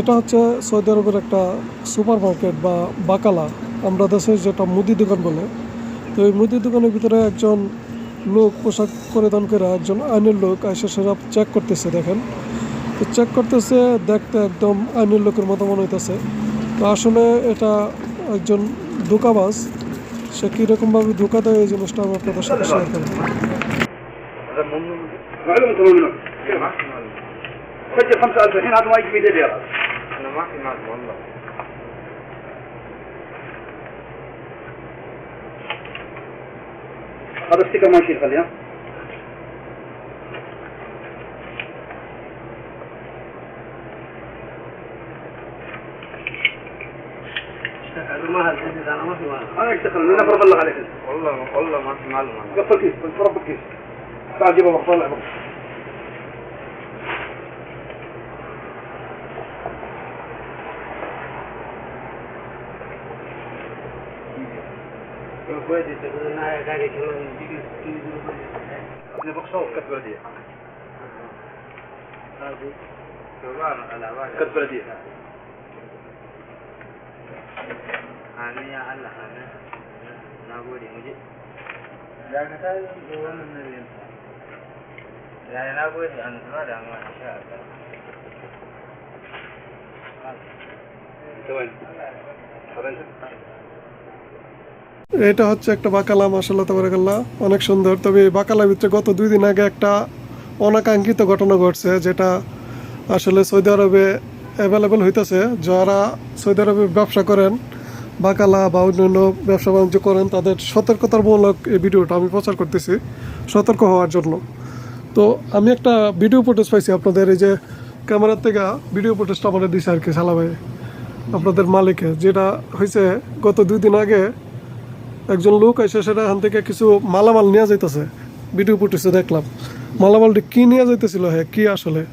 এটা হচ্ছে সৌদি আরবের একটা সুপার মার্কেট বা বাকালা আমরা দেশে যেটা মুদি দোকান বলে তো এই মুদি দোকানের ভিতরে একজন লোক পোশাক পরিধান করে একজন আইনের লোক এসে সেটা চেক করতেছে দেখেন তো চেক করতেছে দেখতে একদম আইনের লোকের মতো মনে হইতেছে তো আসলে এটা একজন ধোকাবাজ সে কীরকমভাবে ধোকা দেয় এই জিনিসটা আমি আপনাদের সাথে শেয়ার করবো هذا ممنوع معلومة ممنوع سجل 5000 الحين هذا ما يجي 100 ريال انا ما في مال والله. هذا ستيكر ما يشيل خليه. ها ما هالحديث أنا ما في مال أنا إيش دخل أنا ببلغ عليك. والله والله ما في مال قفل كيس رب الكيس. تعال جيبه بقى طلع بقى كتب بلدية حامي يا الله حامي نقولي مجي لا نتعلم جوان من اليوم لا نقولي أن تمر ما شاء الله انت وين؟ حضرتك؟ এটা হচ্ছে একটা বাকালা মাসাল্লাহ তাবারাকাল্লাহ। অনেক সুন্দর। তবে এই বাকালার ভিতরে গত দুই দিন আগে একটা অনাকাঙ্ক্ষিত ঘটনা ঘটছে, যেটা আসলে সৌদি আরবে অ্যাভেলেবেল হইতেছে। যারা সৌদি আরবে ব্যবসা করেন, বাকালা বা অন্যান্য ব্যবসা বাণিজ্য করেন, তাদের সতর্কতামূলক এই ভিডিওটা আমি প্রচার করতেছি, সতর্ক হওয়ার জন্য। তো আমি একটা ভিডিও ফুটেজ পাইছি আপনাদের, এই যে ক্যামেরার থেকে ভিডিও ফুটেজটা আমাদের দিছে আর কি সালা ভাই, আপনাদের মালিকে যেটা হয়েছে গত দুই দিন আগে একজন লোক এসে সেটা এখান থেকে কিছু মালামাল নিয়ে যাইতেছে। ভিডিও ফুটেজে দেখলাম। মালামালটি কি নিয়ে যাইতেছিল হ্যাঁ কি আসলে?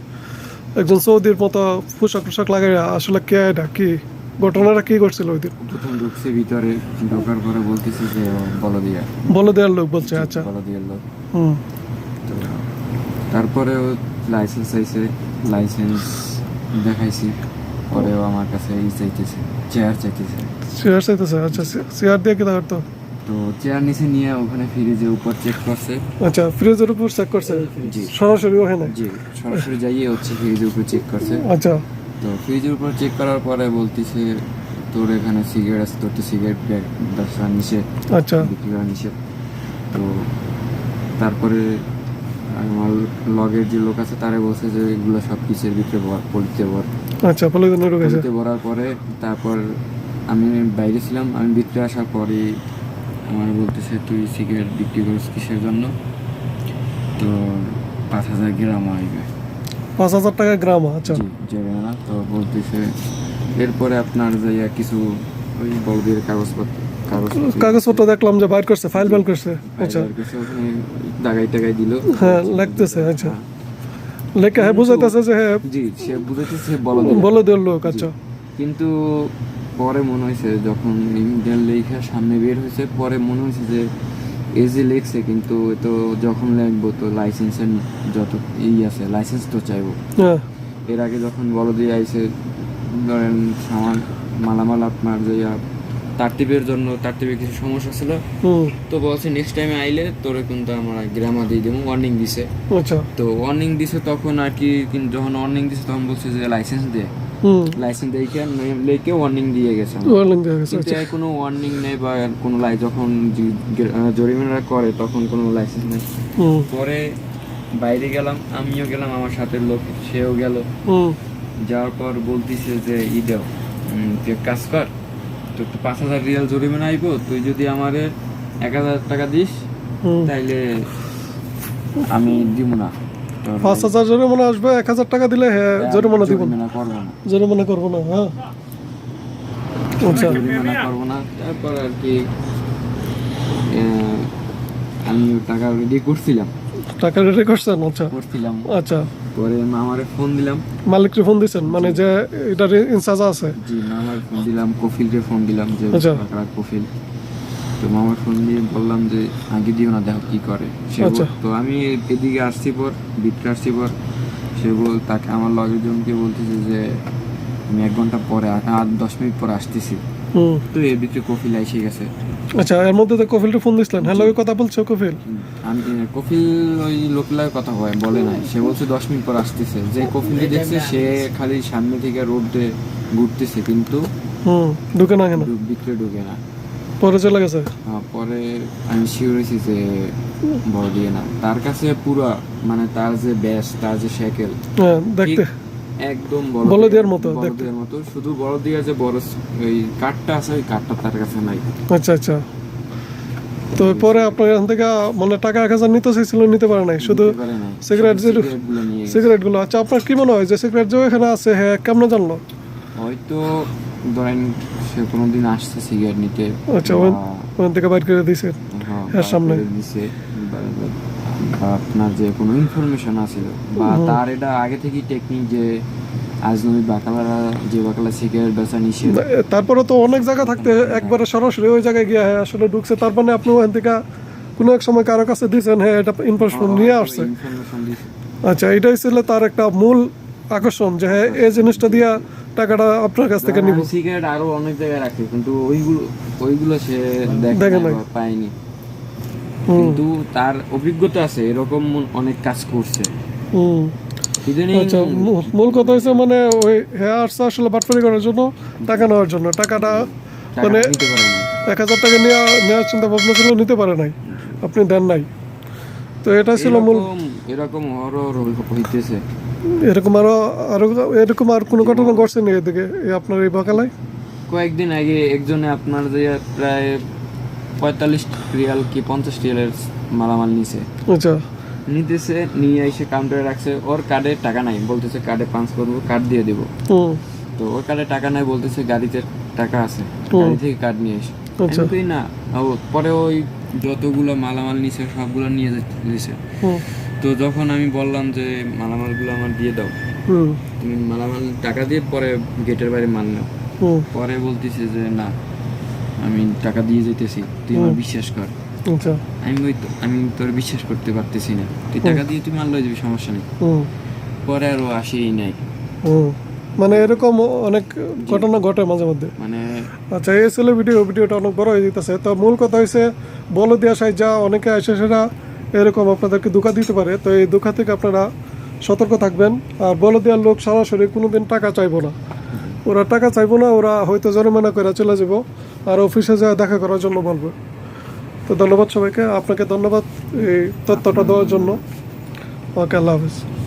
একজন সৌদির মতো পোশাক টোশাক লাগাই আসলে কে এটা? কি? ঘটনাটা কি করছিল ওই দিন? প্রথম ঢুকছে ভিতরে ঢোকার পরে বলতেছে যে বলো দিয়া বলে লোক বলছে আচ্ছা। লোক। হুম। তারপরে ও লাইসেন্স চাইছে লাইসেন্স দেখাইছি। পরেও আমার কাছে ই চাইতেছে চেয়ার চাইতেছে। চেয়ার চাইতেছে আচ্ছা চেয়ার দিয়ে কি করতো তো চেয়ার নিচে নিয়ে ওখানে ফ্রিজে উপর চেক করছে। আচ্ছা ফ্রিজের উপর চেক করছে? জি সরাসরি ওখানে? জি সরাসরি যাইয়ে হচ্ছে ফ্রিজের উপর চেক করছে। আচ্ছা। তো ফ্রিজের উপর চেক করার পরে বলতেছে তোর এখানে সিগারেট আছে তোর তো সিগারেট ব্যবসা নিষেধ। আচ্ছা। বিক্রি করা নিষেধ। তো তারপরে আমার লগের যে লোক আছে তারা বলছে যে এগুলো সব কিছুর ভিতরে পলিতে ভর? আচ্ছা পলিতে ভরার পরে তারপর আমি বাইরে ছিলাম। আমি ভিতরে আসার পরে আমার বলতেছে তুই সিগারেট বিক্রি করিস কিসের জন্য? তো পাঁচ হাজার গ্রাম আসবে পাঁচ হাজার টাকা গ্রাম আচ্ছা। জরিমানা তো বলতেছে এরপরে আপনার যাইয়া কিছু ওই বৌদির কাগজপত্র কাগজপত্র দেখলাম যে বাইর করছে ফাইল বেল করছে আচ্ছা। দাগাই টাগাই দিল। হ্যাঁ লাগতেছে আচ্ছা। লেখা হ্যাঁ বুঝাইতেছে যে হ্যাঁ জি সে বুঝাইতেছে বলো দিল। বলে দেওয়ার লোক আচ্ছা। কিন্তু পরে মনে হয়েছে যখন ইন্ডিয়ান লেখা সামনে বের হয়েছে পরে মনে হয়েছে যে এজি লিখছে কিন্তু তো যখন লিখব তো লাইসেন্সের যত ই আছে লাইসেন্স তো চাইব। হ্যাঁ। এর আগে যখন বলো দিয়ে আইসে ধরেন সামান মালামাল আপনার যে তারতিবের জন্য তারতিবের কিছু সমস্যা ছিল। তো বলছে নেক্সট টাইমে আইলে তোরে কিন্তু আমরা গ্রামা দিয়ে দেবো ওয়ার্নিং দিছে। আচ্ছা। তো ওয়ার্নিং দিছে তখন আর কি কিন্তু যখন ওয়ার্নিং দিছে তখন বলছে যে লাইসেন্স দে। লাইসেন্স দেখে লেকে ওয়ার্নিং দিয়ে গেছে। ওয়ার্নিং দেওয়া গেছে কিন্তু আচ্ছা। কোনো ওয়ার্নিং নেই বা কোনো লাই যখন জরিমানা করে তখন কোনো লাইসেন্স নেই। পরে বাইরে গেলাম আমিও গেলাম আমার সাথে লোক সেও গেল। যাওয়ার পর বলতিছে যে ই দেও তুই কাজ কর তো পাঁচ হাজার রিয়াল জরিমানা আইব তুই যদি আমারে এক হাজার টাকা দিস তাইলে আমি দিব না। পাঁচ হাজার জরিমানা আসবে এক হাজার টাকা দিলে হ্যাঁ জরিমানা দিব না। জরিমানা করব না। জরিমানা করব না হ্যাঁ। আচ্ছা। জরিমানা করব না তারপর আর কি আহ, আমি টাকা রেডি করছিলাম। টাকা রেডি করছেন আচ্ছা। করছিলাম। আচ্ছা। পরে মামারে ফোন দিলাম। মালিককে ফোন দিয়েছেন মানে যে এটার আছে? জি মামার ফোন দিলাম কফিলকে ফোন দিলাম যে আচ্ছা। কফিল। তো মামার ফোন দিয়ে বললাম যে আগে দিও না দেখো কি করে। সে আচ্ছা। তো আমি এদিকে আসছি পর ভিতরে আসছি পর সে বল তাকে আমার লগের জনকে বলতেছে যে আমি এক ঘণ্টা পরে আ- আর দশ মিনিট পরে আসতেছি। তো এর ভিতরে কফিল এসে গেছে। আচ্ছা এর মধ্যে তো কফিলটা ফোন দিছিলেন। হ্যালো কথা বলছো কফিল? কফিল ওই লোকলার কথা হয় বলে নাই। সে বলছে দশ মিনিট পর আসতেছে। যে কফিলকে দেখছে সে খালি সামনে থেকে রোডে ঘুরতেছে কিন্তু হুম ঢুকে না কেন? ঢুকে না। পরে চলে গেছে? আহ, পরে আমি শিওর হয়েছি যে বড় দিয়ে না। তার কাছে পুরা মানে তার যে ব্যাস তার যে সাইকেল হ্যাঁ দেখতে। একদম বলদিয়ার মতো। বড়দের মতো। শুধু বড় দিয়ে যে বড় ওই কাঠটা আছে ওই কাঠটা তার কাছে নাই। আচ্ছা আচ্ছা। তো পরে আপনার এখান থেকে মানে টাকা এক হাজার নিতে চাইছিল নিতে পারে নাই। শুধু। সিগারেট যে- সিগারেটগুলো আচ্ছা আপনার কি মনে হয় যে সিগারেট যে এখানে আছে হ্যাঁ কেমনে জানলো? হয়তো ধরেন সে কোনোদিন আসছে সিগারেট নিতে। আচ্ছা ওখান থেকে বাইর করে দিয়েছে হ্যাঁ, সামনে। তারপরে দিছে। আপনার যে কোনো ইনফরমেশন আছে বা তার এটা আগে থেকেই টেকনিক যে আজনবী বাকালারা যে বাকালা সিগারেট বেচা নিষেধ। তারপরে তো অনেক জায়গা থাকতে একবারে সরাসরি ওই জায়গায় গিয়ে হ্যাঁ আসলে ঢুকছে। তার মানে আপনি ওখান থেকে কোনো এক সময় কারও কাছে দিয়েছেন হ্যাঁ এটা ইনফরমেশন নিয়ে আসছে। আচ্ছা এটাই ছিল তার একটা মূল আকর্ষণ যে হ্যাঁ এই জিনিসটা দিয়া টাকাটা আপনার কাছ থেকে নিব। সিগারেট আরও অনেক জায়গায় রাখে কিন্তু ওইগুলো ওইগুলো সে দেখে। বা পায়নি। কিন্তু তার অভিজ্ঞতা আছে এরকম অনেক কাজ করছে। আচ্ছা মূল কথা হচ্ছে মানে ওই হেয়ার আসছে আসলে বাটপারি করার জন্য টাকা নেওয়ার জন্য। টাকাটা মানে এক হাজার টাকা নেওয়া নেওয়ার চিন্তা ভাবনা ছিল নিতে পারে নাই। আপনি দেন নাই। তো এটা ছিল মূল এরকম হরর হইতেছে। এরকম আরও আরও এরকম আর কোনো ঘটনা ঘটছে না এদিকে আপনার এই বাকালায়? কয়েকদিন আগে একজনে আপনার যে প্রায় পঁয়তাল্লিশ রিয়াল কি পঞ্চাশ রিয়ালের মালামাল নিছে। আচ্ছা। নিতেছে নিয়ে এসে কাউন্টারে রাখছে। ওর কার্ডে টাকা নাই বলতেছে কার্ডে পাঞ্চ করব কার্ড দিয়ে দেবো। তো ওর কার্ডে টাকা নাই বলতেছে গাড়িতে টাকা আছে। গাড়ি থেকে কার্ড নিয়ে এসে। আচ্ছা। আমি কই না পরে ওই যতগুলো মালামাল নিছে সবগুলো নিয়ে হুম। তো যখন আমি বললাম যে মালামালগুলো আমার দিয়ে দাও। তুমি মালামাল টাকা দিয়ে পরে গেটের বাইরে মাল নাও। পরে বলতেছে যে না আমি টাকা দিয়ে যেতেছি তুই আমার বিশ্বাস কর। আচ্ছা আমি ওই আমি তোর বিশ্বাস করতে পারতেছি না। তুই টাকা দিয়ে তুই মাল লয়ে যাবি সমস্যা নেই। পরে আর ও আসেই নাই। মানে এরকম অনেক ঘটনা ঘটে মাঝে মধ্যে। মানে আচ্ছা এই ছিল ভিডিও ভিডিওটা অনেক বড় হয়ে যেতেছে। তো মূল কথা হয়েছে বল দেওয়া সাই যা অনেকে আসে সেটা এরকম আপনাদেরকে দুঃখা দিতে পারে। তো এই দুঃখা থেকে আপনারা সতর্ক থাকবেন। আর বল দেওয়ার লোক সরাসরি কোনোদিন টাকা চাইব না। ওরা টাকা চাইব না ওরা হয়তো জরিমানা করে চলে যাব। আর অফিসে যা দেখা করার জন্য বলবে। তো ধন্যবাদ সবাইকে। আপনাকে ধন্যবাদ এই তথ্যটা দেওয়ার জন্য। ওকে আল্লাহ হাফিজ।